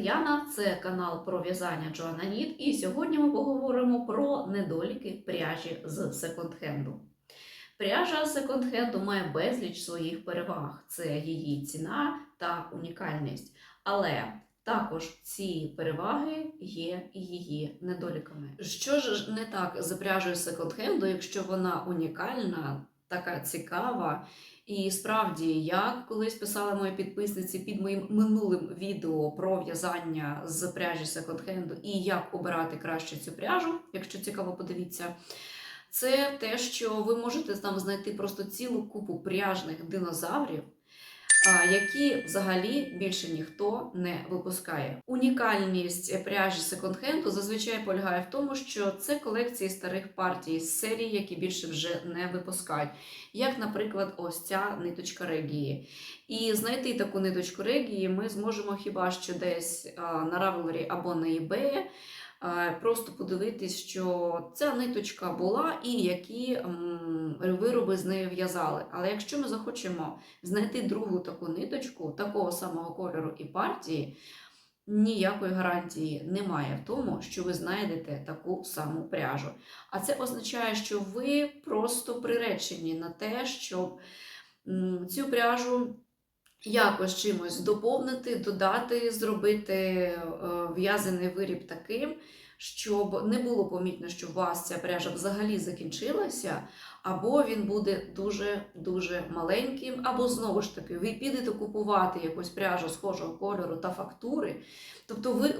Яна. Це канал про в'язання Джоанна Ніт. І сьогодні ми поговоримо про недоліки пряжі з секонд-хенду. Пряжа з секонд-хенду має безліч своїх переваг: це її ціна та унікальність. Але також ці переваги є її недоліками. Що ж не так з пряжею секонд-хенду, якщо вона унікальна, така цікава? І справді, я колись писала мої підписниці під моїм минулим відео про в'язання з пряжі секонд-хенду і як обирати краще цю пряжу, якщо цікаво, подивіться. Це те, що ви можете там знайти просто цілу купу пряжних динозаврів, які взагалі більше ніхто не випускає. Унікальність пряжі секонд-хенду зазвичай полягає в тому, що це колекції старих партій з серій, які більше вже не випускають. Як, наприклад, ось ця ниточка регії. І знайти таку ниточку регії ми зможемо хіба що десь на Ravelry або на eBay, просто подивитись, що ця ниточка була і які вироби з нею в'язали. Але якщо ми захочемо знайти другу таку ниточку, такого самого кольору і партії, ніякої гарантії немає в тому, що ви знайдете таку саму пряжу. А це означає, що ви просто приречені на те, щоб цю пряжу якось чимось доповнити, додати, зробити е, в'язаний виріб таким, щоб не було помітно, що у вас ця пряжа взагалі закінчилася, або він буде дуже-дуже маленьким, або знову ж таки, ви підете купувати якусь пряжу схожого кольору та фактури. Тобто ви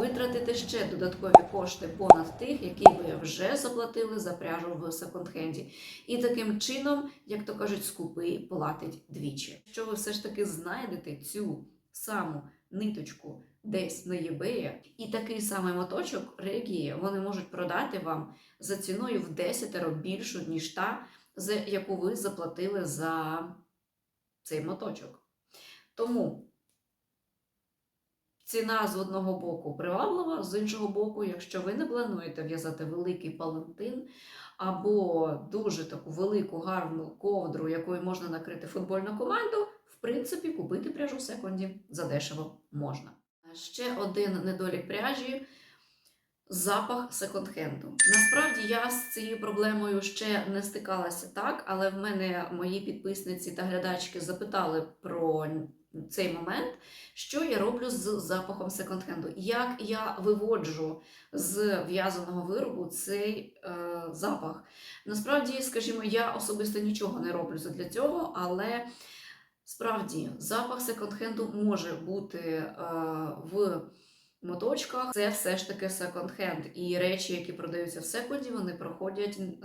витратите ще додаткові кошти понад тих, які ви вже заплатили за пряжу в секонд-хенді. І таким чином, як то кажуть, скупий платить двічі. Якщо ви все ж таки знайдете цю саму ниточку десь на eBay, і такий самий моточок регії вони можуть продати вам за ціною в 10 більшу, ніж та, за яку ви заплатили за цей моточок. Тому ціна з одного боку приваблива, з іншого боку, якщо ви не плануєте в'язати великий палантин або дуже таку велику гарну ковдру, якою можна накрити футбольну команду, в принципі, купити пряжу в секунді задешево можна. Ще один недолік пряжі запах секонд-хенду. Насправді я з цією проблемою ще не стикалася так, але в мене мої підписниці та глядачки запитали про цей момент, що я роблю з запахом секонд-хенду. Як я виводжу з в'язаного виробу цей е, запах. Насправді, скажімо, я особисто нічого не роблю для цього, але справді запах секонд-хенду може бути е, в моточках. Це все ж таки секонд-хенд. І речі, які продаються в секунді, вони проходять, е,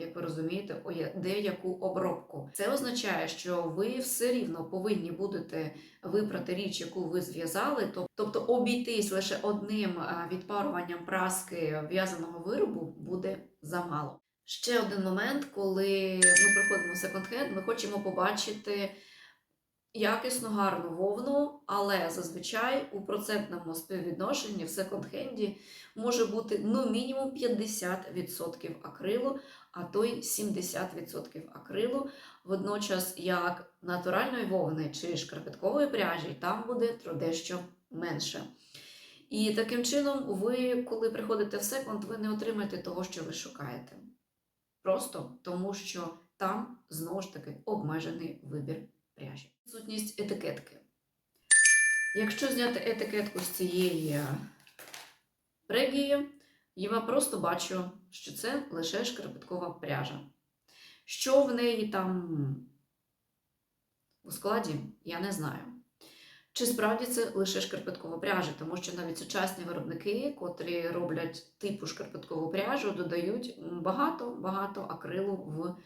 як ви розумієте, деяку обробку. Це означає, що ви все рівно повинні будете випрати річ, яку ви зв'язали, тобто обійтись лише одним е, відпаруванням праски в'язаного виробу буде замало. Ще один момент, коли ми приходимо в секонд-хенд, ми хочемо побачити якісну гарну вовну, але зазвичай у процентному співвідношенні в секонд-хенді може бути ну мінімум 50% акрилу, а то й 70% акрилу. Водночас, як натуральної вовни чи шкарпеткової пряжі, там буде дещо менше. І таким чином, ви, коли приходите в секонд, ви не отримаєте того, що ви шукаєте. Просто тому, що там знову ж таки обмежений вибір пряжі. Відсутність етикетки. Якщо зняти етикетку з цієї регії, я просто бачу, що це лише шкарпеткова пряжа. Що в неї там у складі, я не знаю. Чи справді це лише шкарпеткова пряжа, тому що навіть сучасні виробники, котрі роблять типу шкарпеткову пряжу, додають багато-багато акрилу в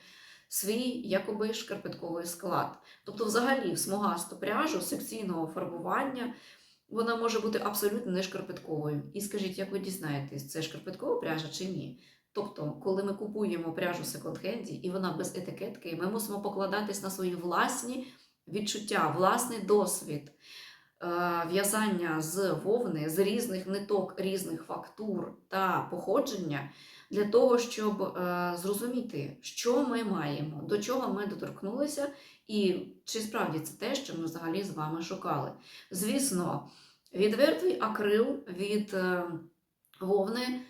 свій якоби шкарпетковий склад. Тобто, взагалі, в смугасту пряжу секційного фарбування вона може бути абсолютно не шкарпетковою. І скажіть, як ви дізнаєтесь, це шкарпеткова пряжа чи ні? Тобто, коли ми купуємо пряжу в секонд-хенді і вона без етикетки, ми мусимо покладатись на свої власні відчуття, власний досвід. В'язання з вовни, з різних ниток, різних фактур та походження для того, щоб е, зрозуміти, що ми маємо, до чого ми доторкнулися, і чи справді це те, що ми взагалі з вами шукали. Звісно, відвертий акрил від е, вовни е,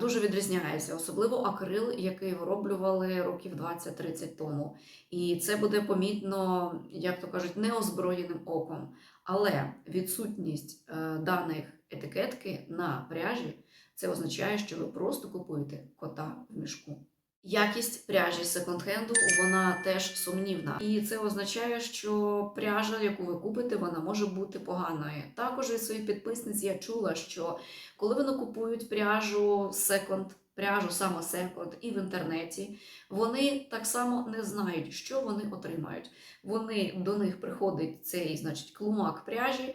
дуже відрізняється, особливо акрил, який вироблювали років 20-30 тому. І це буде помітно, як то кажуть, неозброєним оком. Але відсутність е, даних етикетки на пряжі це означає, що ви просто купуєте кота в мішку. Якість пряжі секонд-хенду вона теж сумнівна, і це означає, що пряжа, яку ви купите, вона може бути поганою. Також від своїх підписниць я чула, що коли вони купують пряжу секонд, пряжу саме секонд і в інтернеті, вони так само не знають, що вони отримають. Вони до них приходить цей, значить, клумак пряжі.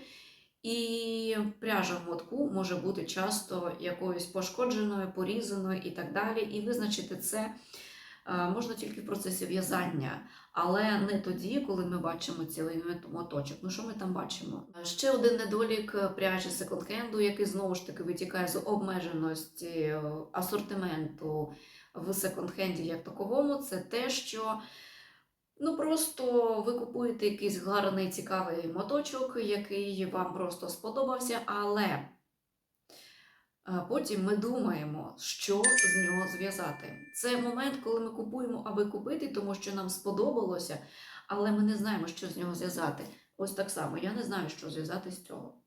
І пряжа в мотку може бути часто якоюсь пошкодженою, порізаною і так далі. І визначити це е, можна тільки в процесі в'язання, але не тоді, коли ми бачимо цілий моточок. Ну що ми там бачимо? Ще один недолік пряжі секонд-хенду, який знову ж таки витікає з обмеженості е, асортименту в секонд-хенді як таковому, це те, що Ну, просто ви купуєте якийсь гарний цікавий моточок, який вам просто сподобався, але е, потім ми думаємо, що з нього зв'язати. Це момент, коли ми купуємо, аби купити, тому що нам сподобалося, але ми не знаємо, що з нього зв'язати. Ось так само, я не знаю, що зв'язати з цього.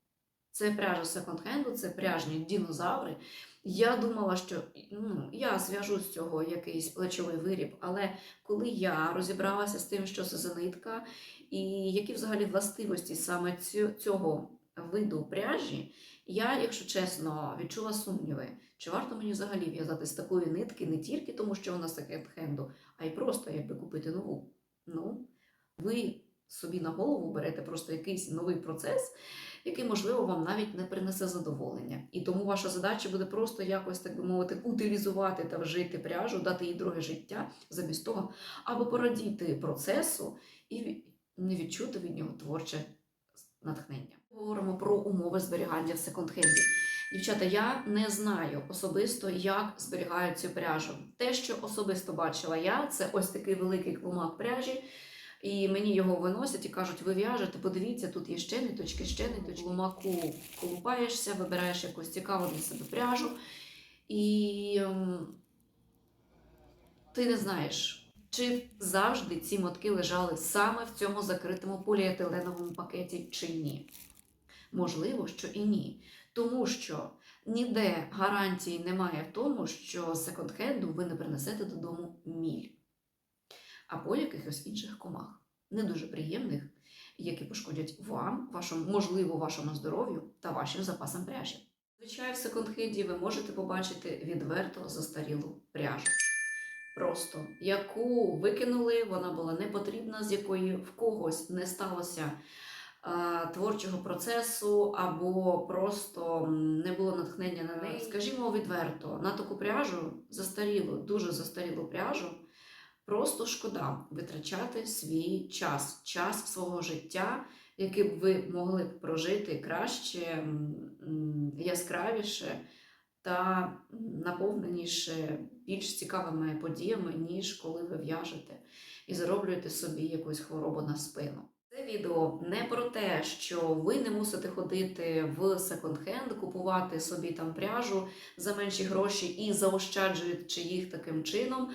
Це пряжа секонд-хенду, це пряжні дінозаври. Я думала, що ну, я зв'яжу з цього якийсь плечовий виріб, але коли я розібралася з тим, що це за нитка, і які взагалі властивості саме цього виду пряжі, я, якщо чесно, відчула сумніви, чи варто мені взагалі в'язати з такої нитки не тільки тому, що вона секонд-хенду, а й просто якби купити нову. Ну, ви собі на голову берете просто якийсь новий процес який, можливо, вам навіть не принесе задоволення. І тому ваша задача буде просто якось, так би мовити, утилізувати та вжити пряжу, дати їй друге життя замість того, або порадіти процесу і не відчути від нього творче натхнення. Говоримо про умови зберігання в секонд-хенді. Дівчата, я не знаю особисто, як зберігають цю пряжу. Те, що особисто бачила я, це ось такий великий клумак пряжі. І мені його виносять і кажуть, ви в'яжете, подивіться, тут є ще ниточки, ще ниточки. Ломаку колупаєшся, вибираєш якусь цікаву для себе пряжу. І ем, ти не знаєш, чи завжди ці мотки лежали саме в цьому закритому поліетиленовому пакеті, чи ні. Можливо, що і ні. Тому що ніде гарантії немає в тому, що секонд-хенду ви не принесете додому міль або якихось інших комах, не дуже приємних, які пошкодять вам, вашому, можливо, вашому здоров'ю та вашим запасам пряжі. Звичайно, в секонд-хенді ви можете побачити відверто застарілу пряжу. Просто яку викинули, вона була не потрібна, з якої в когось не сталося а, творчого процесу, або просто не було натхнення на неї. Скажімо відверто, на таку пряжу застарілу, дуже застарілу пряжу. Просто шкода витрачати свій час, час свого життя, який б ви могли б прожити краще, яскравіше та наповненіше більш цікавими подіями, ніж коли ви в'яжете і зароблюєте собі якусь хворобу на спину. Це відео не про те, що ви не мусите ходити в секонд-хенд, купувати собі там пряжу за менші гроші і заощаджуючи їх таким чином.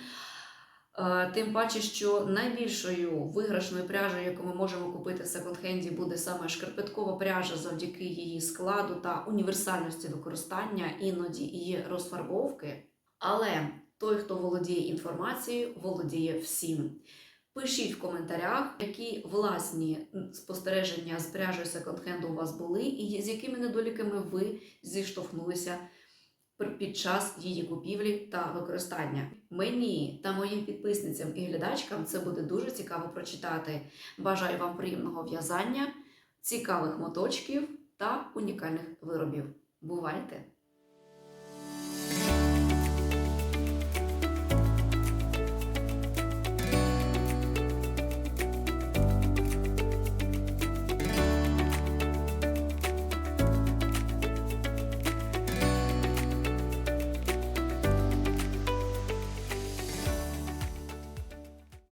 Е, тим паче, що найбільшою виграшною пряжею, яку ми можемо купити в секонд-хенді, буде саме шкарпеткова пряжа завдяки її складу та універсальності використання, іноді її розфарбовки. Але той, хто володіє інформацією, володіє всім. Пишіть в коментарях, які власні спостереження з пряжею секонд-хенду у вас були, і з якими недоліками ви зіштовхнулися під час її купівлі та використання. Мені та моїм підписницям і глядачкам це буде дуже цікаво прочитати. Бажаю вам приємного в'язання, цікавих моточків та унікальних виробів. Бувайте!